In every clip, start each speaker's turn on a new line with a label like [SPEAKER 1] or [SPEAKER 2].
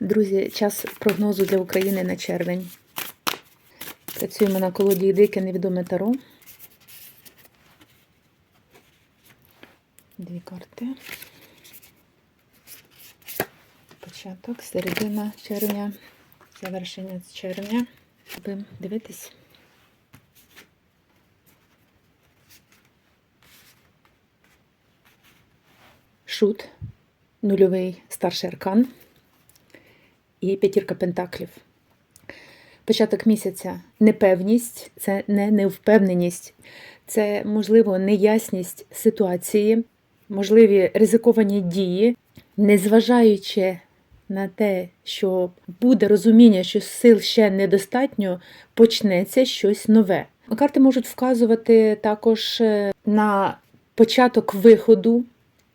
[SPEAKER 1] Друзі, час прогнозу для України на червень. Працюємо на колоді Дике невідоме таро. Дві карти. Початок, середина червня, завершення червня. Будемо дивитись. Шут, нульовий старший аркан і п'ятірка пентаклів. Початок місяця непевність, це не невпевненість, це, можливо, неясність ситуації, можливі ризиковані дії, незважаючи на те, що буде розуміння, що сил ще недостатньо, почнеться щось нове. Карти можуть вказувати також е, на початок виходу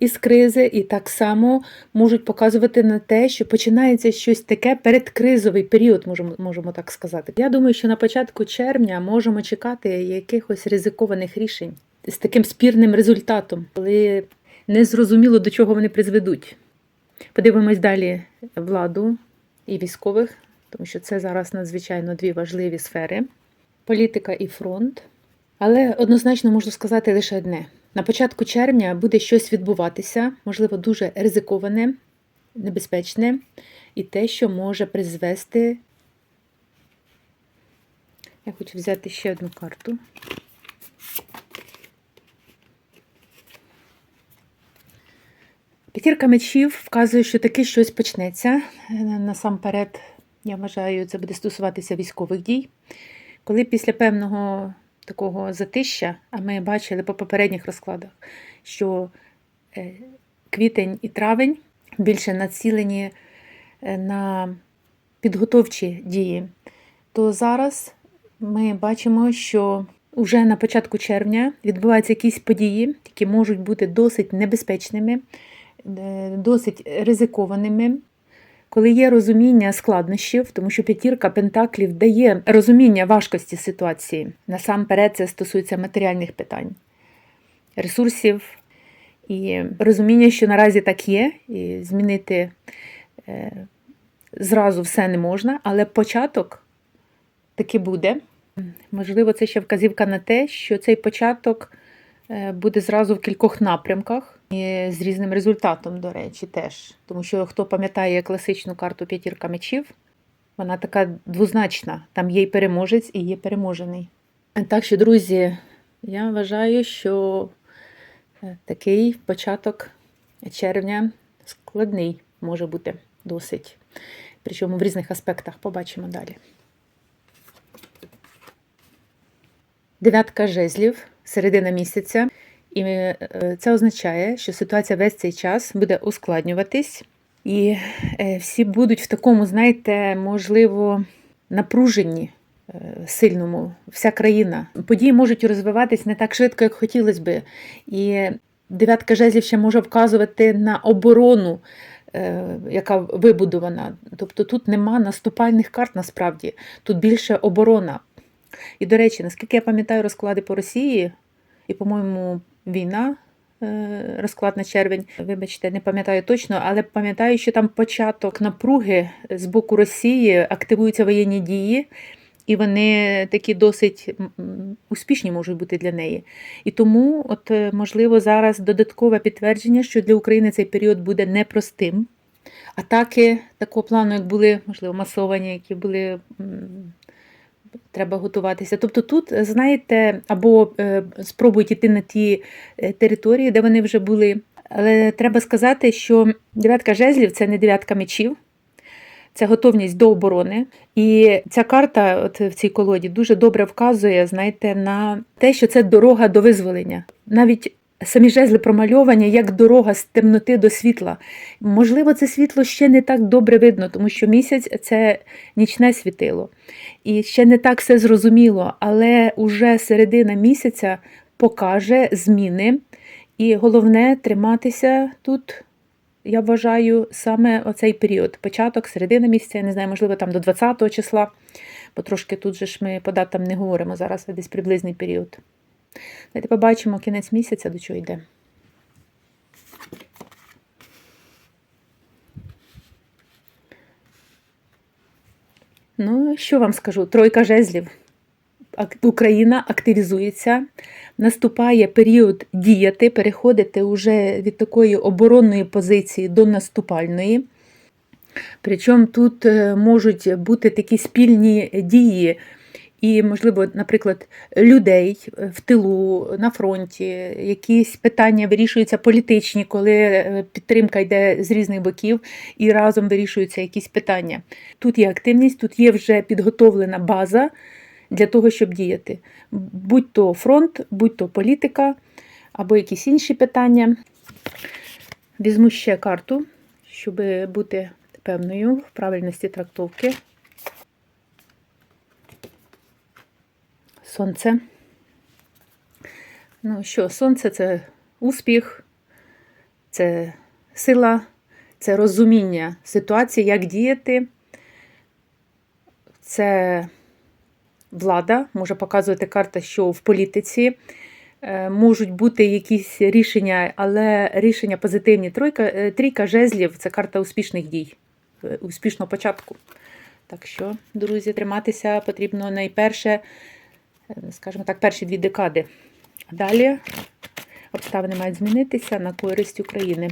[SPEAKER 1] із кризи, і так само можуть показувати на те, що починається щось таке передкризовий період, можемо, можемо так сказати. Я думаю, що на початку червня можемо чекати якихось ризикованих рішень з таким спірним результатом, коли не зрозуміло, до чого вони призведуть. Подивимось далі владу і військових, тому що це зараз надзвичайно дві важливі сфери: політика і фронт. Але однозначно можу сказати лише одне: на початку червня буде щось відбуватися, можливо, дуже ризиковане, небезпечне, і те, що може призвести. Я хочу взяти ще одну карту. П'ятірка мечів вказує, що таки щось почнеться. Е, Насамперед, я вважаю, це буде стосуватися військових дій. Коли після певного такого затища, а ми бачили по попередніх розкладах, що е, квітень і травень більше націлені е, на підготовчі дії, то зараз ми бачимо, що вже на початку червня відбуваються якісь події, які можуть бути досить небезпечними, е, досить ризикованими. Коли є розуміння складнощів, тому що п'ятірка пентаклів дає розуміння важкості ситуації. Насамперед, це стосується матеріальних питань, ресурсів і розуміння, що наразі так є, і змінити е, зразу все не можна, але початок таки буде. Можливо, це ще вказівка на те, що цей початок буде зразу в кількох напрямках. І з різним результатом, до речі, теж. Тому що хто пам'ятає класичну карту п'ятірка мечів, вона така двозначна. Там є і переможець, і є переможений. Так що, друзі, я вважаю, що е, такий початок червня складний може бути досить. Причому в різних аспектах побачимо далі. Дев'ятка жезлів, середина місяця. І е, це означає, що ситуація весь цей час буде ускладнюватись, і е, всі будуть в такому, знаєте, можливо, напруженні е, сильному, вся країна. Події можуть розвиватись не так швидко, як хотілося би. І дев'ятка жезлів ще може вказувати на оборону, яка вибудована. Тобто тут нема наступальних карт насправді, тут більше оборона. І, до речі, наскільки я пам'ятаю розклади по Росії, і, по-моєму, війна, е, розклад на червень. Вибачте, не пам'ятаю точно, але пам'ятаю, що там початок напруги з боку Росії активуються воєнні дії. І вони такі досить успішні можуть бути для неї. І тому, от, е, можливо, зараз додаткове підтвердження, що для України цей період буде непростим. Атаки такого плану, як були, можливо, масовані, які були Треба готуватися. Тобто тут, знаєте, або е, спробують йти на ті е, території, де вони вже були. Але треба сказати, що дев'ятка жезлів це не дев'ятка мечів, це готовність до оборони. І ця карта от в цій колоді дуже добре вказує, знаєте, на те, що це дорога до визволення. Навіть Самі жезли промальовані як дорога з темноти до світла. Можливо, це світло ще не так добре видно, тому що місяць це нічне світило. І ще не так все зрозуміло, але уже середина місяця покаже зміни. І головне триматися тут, я вважаю, саме оцей період. Початок, середина місяця, я не знаю, можливо, там до 20 числа, бо трошки тут же ж ми по датам не говоримо зараз, а десь приблизний період. Давайте побачимо кінець місяця, до чого йде. Ну, що вам скажу? Тройка жезлів. Україна активізується, наступає період діяти, переходити вже від такої оборонної позиції до наступальної. Причому тут е, можуть бути такі спільні дії, і, можливо, наприклад, людей в тилу, на фронті, якісь питання вирішуються політичні, коли е, підтримка йде з різних боків і разом вирішуються якісь питання. Тут є активність, тут є вже підготовлена база для того, щоб діяти. Будь то фронт, будь то політика або якісь інші питання. Візьму ще карту, щоб бути певною в правильності трактовки. Сонце. Ну що, сонце це успіх, це сила, це розуміння ситуації, як діяти. Це влада, може показувати карта, що в політиці е, можуть бути якісь рішення, але рішення позитивні. Тройка, е, трійка жезлів це карта успішних дій, е, успішного початку. Так що, друзі, триматися потрібно найперше, скажімо так, перші дві декади. Далі обставини мають змінитися на користь України.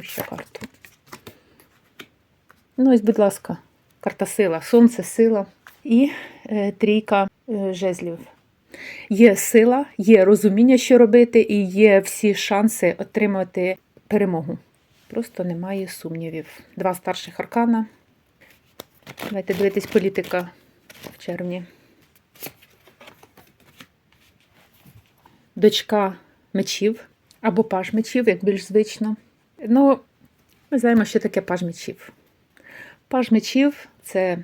[SPEAKER 1] Ще карту. Ну, ось, будь ласка, карта сила. Сонце, сила і е, трійка е, жезлів. Є сила, є розуміння, що робити, і є всі шанси отримати перемогу. Просто немає сумнівів. Два старших аркана. Давайте дивитись політика в червні. Дочка мечів або паж мечів, як більш звично. Ну, ми знаємо, що таке паж мечів. Паж мечів це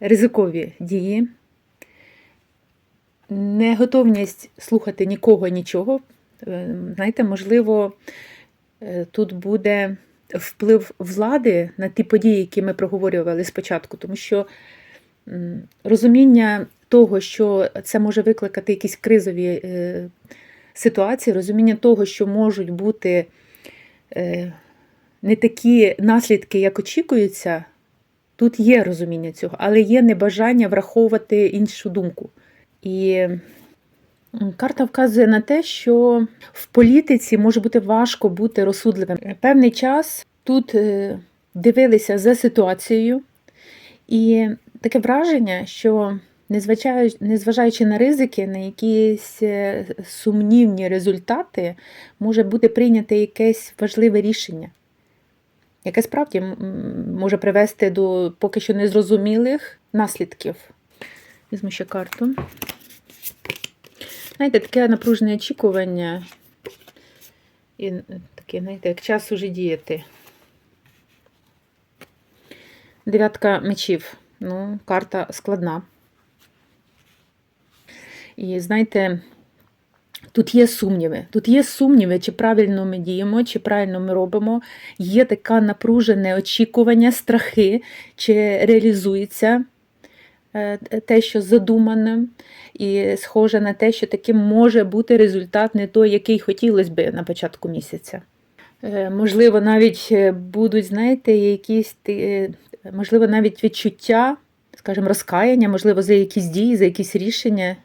[SPEAKER 1] ризикові дії, неготовність слухати нікого нічого. Е, Знаєте, можливо, е, тут буде вплив влади на ті події, які ми проговорювали спочатку, тому що розуміння того, що це може викликати якісь кризові е, ситуації, розуміння того, що можуть бути е, не такі наслідки, як очікуються, тут є розуміння цього, але є небажання враховувати іншу думку. І карта вказує на те, що в політиці може бути важко бути розсудливим. Певний час тут е, дивилися за ситуацією, і таке враження, що незважаючи, на ризики, на якісь е, сумнівні результати, може бути прийнято якесь важливе рішення, яке справді може привести до поки що незрозумілих наслідків. Візьму ще карту. Знаєте, таке напружене очікування. І таке, знаєте, як час уже діяти. Дев'ятка мечів. Ну, карта складна. І знаєте, тут є сумніви. Тут є сумніви, чи правильно ми діємо, чи правильно ми робимо. Є таке напружене очікування, страхи, чи реалізується е, те, що задумане, і схоже на те, що таким може бути результат не той, який хотілося би на початку місяця. Е, Можливо, навіть е, будуть, знаєте, якісь можливо, навіть відчуття, скажімо, розкаяння, можливо, за якісь дії, за якісь рішення,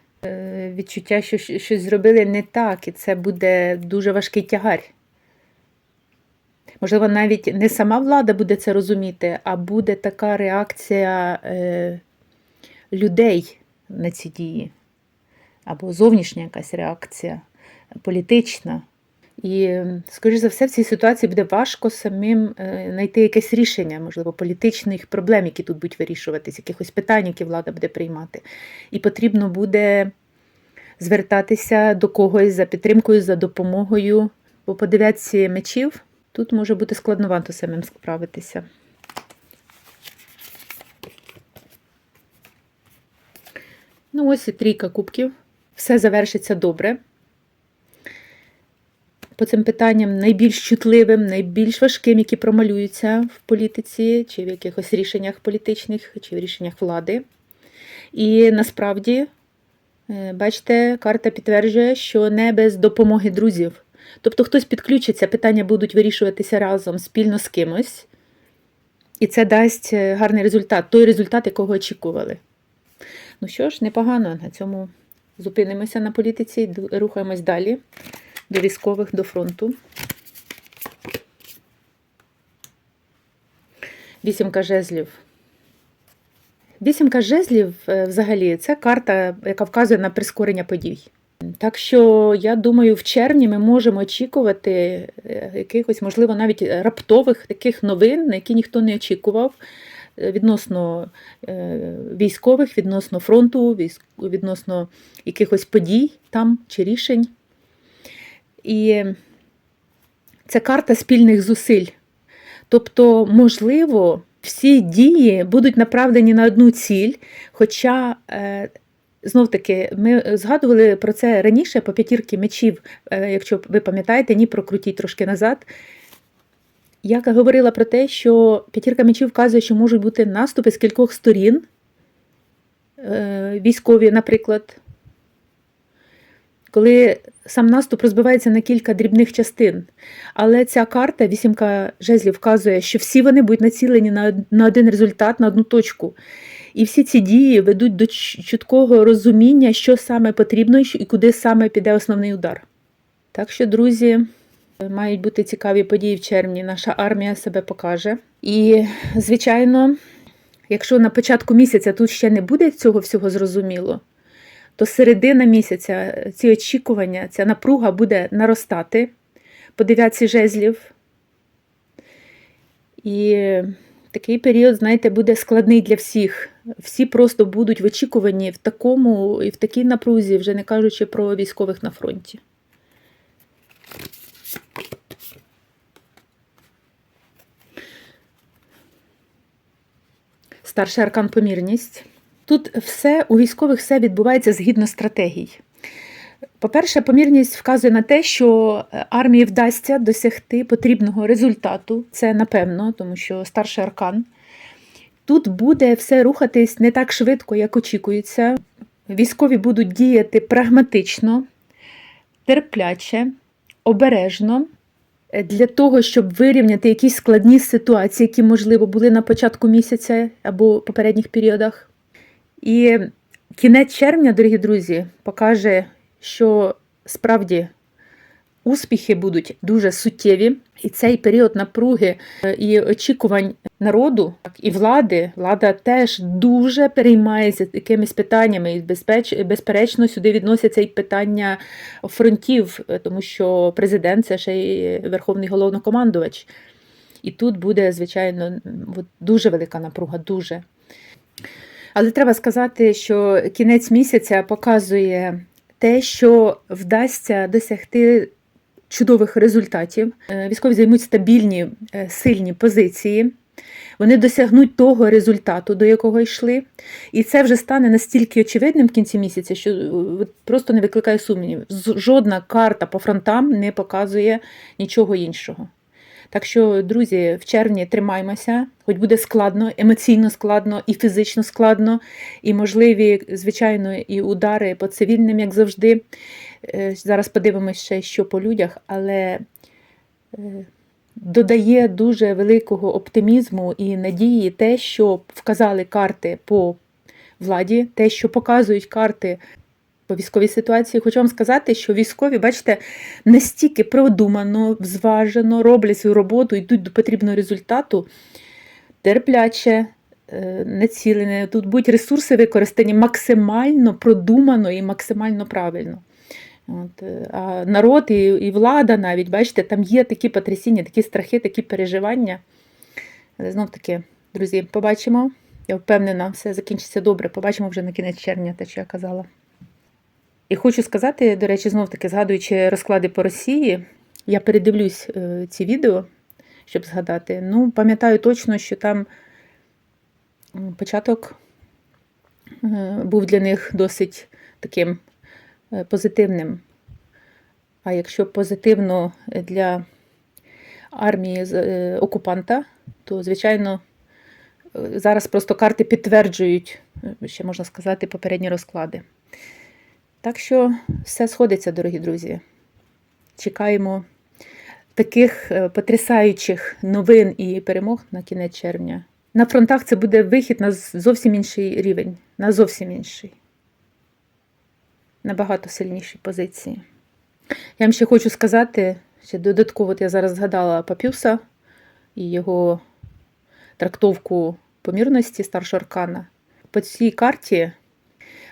[SPEAKER 1] відчуття, що щось зробили не так, і це буде дуже важкий тягар. Можливо, навіть не сама влада буде це розуміти, а буде така реакція е, людей на ці дії, або зовнішня якась реакція політична. І, скоріш за все, в цій ситуації буде важко самим е, знайти якесь рішення, можливо, політичних проблем, які тут будуть вирішуватись, якихось питань, які влада буде приймати. І потрібно буде звертатися до когось за підтримкою, за допомогою. Бо по мечів тут може бути складновато самим справитися. Ну, ось і трійка кубків. Все завершиться добре по цим питанням найбільш чутливим, найбільш важким, які промалюються в політиці, чи в якихось рішеннях політичних, чи в рішеннях влади. І насправді, е, бачите, карта підтверджує, що не без допомоги друзів. Тобто хтось підключиться, питання будуть вирішуватися разом спільно з кимось. І це дасть е, гарний результат, той результат, якого очікували. Ну що ж, непогано. На цьому зупинимося на політиці і рухаємось далі до військових, до фронту. Вісімка жезлів. Вісімка жезлів е, взагалі це карта, яка вказує на прискорення подій. Так що я думаю, в червні ми можемо очікувати е, якихось, можливо, навіть раптових таких новин, на які ніхто не очікував. е, Відносно військових, відносно фронту, відносно якихось подій там чи рішень. І це карта спільних зусиль. Тобто, можливо, всі дії будуть направлені на одну ціль, хоча. е, Знов таки, ми згадували про це раніше по п'ятірки мечів, е, якщо ви пам'ятаєте, ні, прокрутіть трошки назад. Я говорила про те, що п'ятірка мечів вказує, що можуть бути наступи з кількох сторін, е, військові, наприклад, коли сам наступ розбивається на кілька дрібних частин. Але ця карта, вісімка жезлів, вказує, що всі вони будуть націлені на, один результат, на одну точку. І всі ці дії ведуть до чіткого розуміння, що саме потрібно і куди саме піде основний удар. Так що, друзі, мають бути цікаві події в червні. Наша армія себе покаже. І, звичайно, якщо на початку місяця тут ще не буде цього всього зрозуміло, то середина місяця ці очікування, ця напруга буде наростати по дев'ятці жезлів. І такий період, знаєте, буде складний для всіх. Всі просто будуть в очікуванні в такому і в такій напрузі, вже не кажучи про військових на фронті. Старший аркан помірність. Тут все у військових все відбувається згідно стратегій. По-перше, помірність вказує на те, що е, армії вдасться досягти потрібного результату. Це напевно, тому що старший аркан. Тут буде все рухатись не так швидко, як очікується. Військові будуть діяти прагматично, терпляче, обережно е, для того, щоб вирівняти якісь складні ситуації, які, можливо, були на початку місяця або попередніх періодах. І кінець червня, дорогі друзі, покаже, що справді успіхи будуть дуже суттєві, і цей період напруги е, і очікувань народу і влади, влада теж дуже переймається якимись питаннями, і безпеч, безперечно сюди відносяться і питання фронтів, е, тому що президент це ще й верховний головнокомандувач. І тут буде, звичайно, дуже велика напруга, дуже. Але треба сказати, що кінець місяця показує те, що вдасться досягти чудових результатів. Е, Військові займуть стабільні, е, сильні позиції. Вони досягнуть того результату, до якого йшли. І це вже стане настільки очевидним в кінці місяця, що е, просто не викликає сумнівів. Жодна карта по фронтам не показує нічого іншого. Так що, друзі, в червні тримаймося, хоч буде складно, емоційно складно і фізично складно, і можливі, звичайно, і удари по цивільним, як завжди. Е, Зараз подивимося ще, що по людях, але е, додає дуже великого оптимізму і надії те, що вказали карти по владі, те, що показують карти по військовій ситуації. Хочу вам сказати, що військові, бачите, настільки продумано, зважено роблять свою роботу, йдуть до потрібного результату, терпляче, е, націлене. Тут будуть ресурси використані максимально продумано і максимально правильно. От, е, а народ і, і влада навіть, бачите, там є такі потрясіння, такі страхи, такі переживання. Але знов таки, друзі, побачимо. Я впевнена, все закінчиться добре. Побачимо вже на кінець червня, те, що я казала. І хочу сказати, до речі, знов таки, згадуючи розклади по Росії, я передивлюсь е, ці відео, щоб згадати. Ну, пам'ятаю точно, що там початок е, був для них досить таким е, позитивним. А якщо позитивно для армії окупанта, то, звичайно, зараз просто карти підтверджують, ще можна сказати, попередні розклади. Так що все сходиться, дорогі друзі. Чекаємо таких е, потрясаючих новин і перемог на кінець червня. На фронтах це буде вихід на зовсім інший рівень, на зовсім інший, набагато сильніші позиції. Я вам ще хочу сказати, ще додатково от я зараз згадала Папюса і його трактовку помірності старшого аркана. По цій карті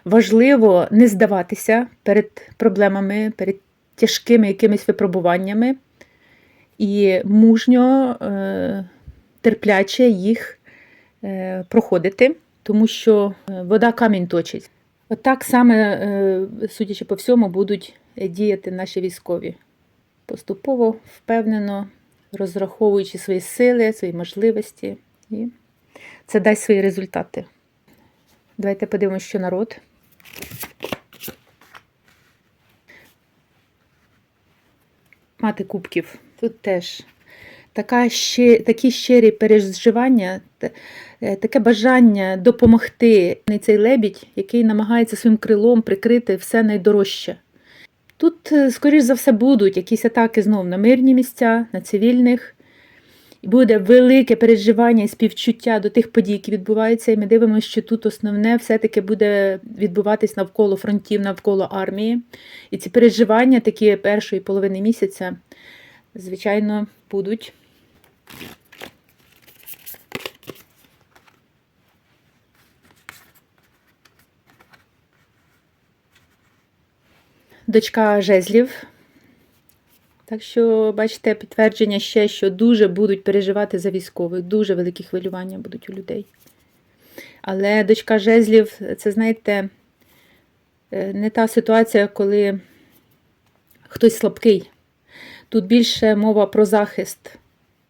[SPEAKER 1] важливо не здаватися перед проблемами, перед тяжкими якимись випробуваннями і мужньо, е, терпляче їх е, проходити, тому що е, вода камінь точить. Отак саме, е, судячи по всьому, будуть діяти наші військові. Поступово, впевнено, розраховуючи свої сили, свої можливості. І це дасть свої результати. Давайте подивимося, що народ. Мати кубків. Тут теж така ще, такі щирі переживання, е, таке бажання допомогти. Цей лебідь, який намагається своїм крилом прикрити все найдорожче. Тут, е, скоріш за все, будуть якісь атаки знов на мирні місця, на цивільних. Буде велике переживання і співчуття до тих подій, які відбуваються. І ми дивимося, що тут основне все-таки буде відбуватись навколо фронтів, навколо армії. І ці переживання, такі першої половини місяця, звичайно, будуть. Дочка жезлів. Так що, бачите, підтвердження ще, що дуже будуть переживати за військових, дуже великі хвилювання будуть у людей. Але дочка жезлів, це, знаєте, е, не та ситуація, коли хтось слабкий. Тут більше мова про захист.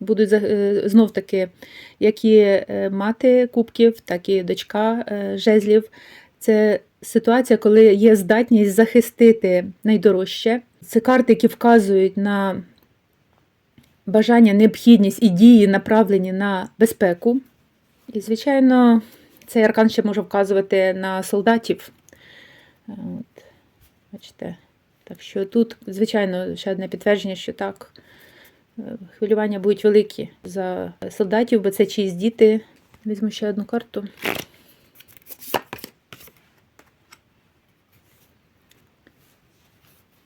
[SPEAKER 1] Будуть е, знов таки, як і е, мати кубків, так і дочка жезлів. Це ситуація, коли є здатність захистити найдорожче. Це карти, які вказують на бажання, необхідність і дії, направлені на безпеку. І, звичайно, цей аркан ще може вказувати на солдатів. От, бачите. Так що тут, звичайно, ще одне підтвердження, що так, е, хвилювання будуть великі за солдатів, бо це чиїсь діти. Візьму ще одну карту.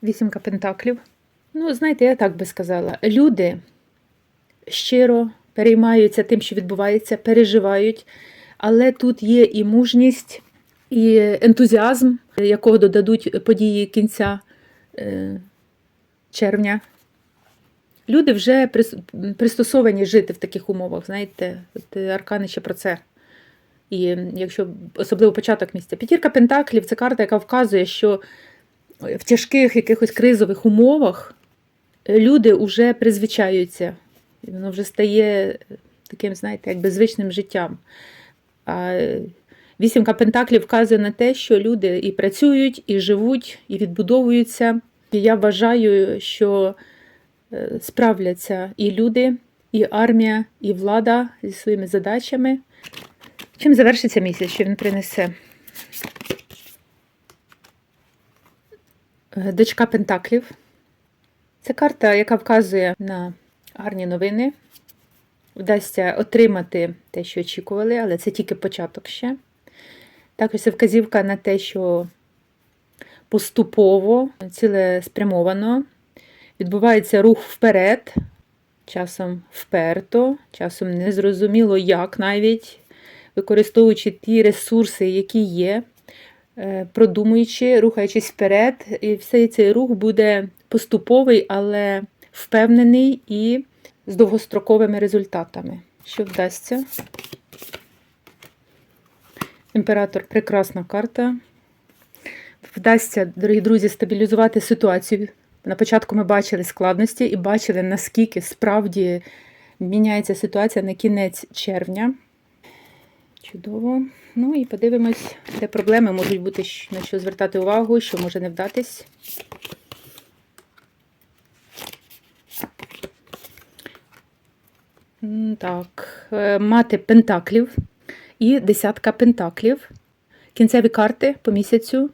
[SPEAKER 1] Вісімка пентаклів. Ну, знаєте, я так би сказала. Люди щиро переймаються тим, що відбувається, переживають, але тут є і мужність, і ентузіазм, якого додадуть події кінця е, червня. Люди вже пристосовані жити в таких умовах, знаєте, от е, аркани ще про це. І якщо особливо початок місця. П'ятірка Пентаклів це карта, яка вказує, що в тяжких якихось кризових умовах люди вже призвичаються. Воно вже стає таким, знаєте, якби звичним життям. А вісімка Пентаклів вказує на те, що люди і працюють, і живуть, і відбудовуються. І я вважаю, що е, справляться і люди, і армія, і влада зі своїми задачами. Чим завершиться місяць, що він принесе? Е, Дочка Пентаклів. Це карта, яка вказує на гарні новини. Вдасться отримати те, що очікували, але це тільки початок ще. Також це вказівка на те, що поступово, цілеспрямовано відбувається рух вперед, часом вперто, часом незрозуміло як навіть, використовуючи ті ресурси, які є, е, продумуючи, рухаючись вперед, і все цей рух буде поступовий, але впевнений і з довгостроковими результатами. Що вдасться? Імператор прекрасна карта. Вдасться, дорогі друзі, стабілізувати ситуацію. На початку ми бачили складності і бачили, наскільки справді міняється ситуація на кінець червня. Чудово. Ну і подивимось, де проблеми можуть бути, на що звертати увагу, що може не вдатись. Так, е, мати пентаклів і десятка пентаклів. Кінцеві карти по місяцю.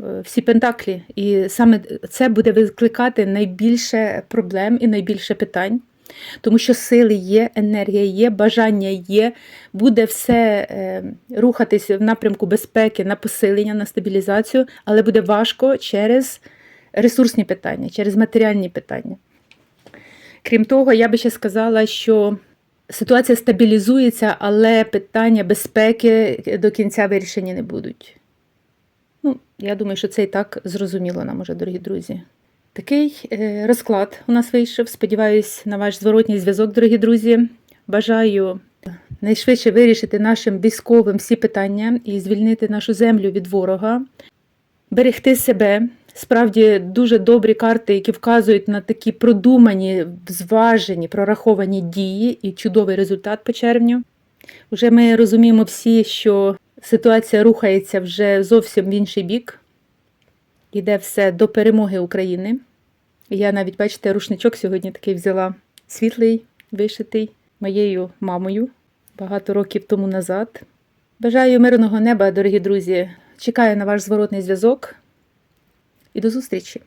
[SPEAKER 1] е, всі пентаклі. І саме це буде викликати найбільше проблем і найбільше питань. Тому що сили є, енергія є, бажання є, буде все е, рухатися в напрямку безпеки, на посилення, на стабілізацію, але буде важко через ресурсні питання, через матеріальні питання. Крім того, я би ще сказала, що ситуація стабілізується, але питання безпеки до кінця вирішені не будуть. Ну, я думаю, що це і так зрозуміло нам уже, дорогі друзі. Такий е, розклад у нас вийшов. Сподіваюсь на ваш зворотній зв'язок, дорогі друзі. Бажаю найшвидше вирішити нашим військовим всі питання і звільнити нашу землю від ворога, берегти себе. Справді дуже добрі карти, які вказують на такі продумані, зважені, прораховані дії і чудовий результат по червню. Вже ми розуміємо всі, що ситуація рухається вже зовсім в інший бік. Іде все до перемоги України. Я навіть, бачите, рушничок сьогодні такий взяла світлий, вишитий моєю мамою багато років тому назад. Бажаю мирного неба, дорогі друзі. Чекаю на ваш зворотний зв'язок і до зустрічі!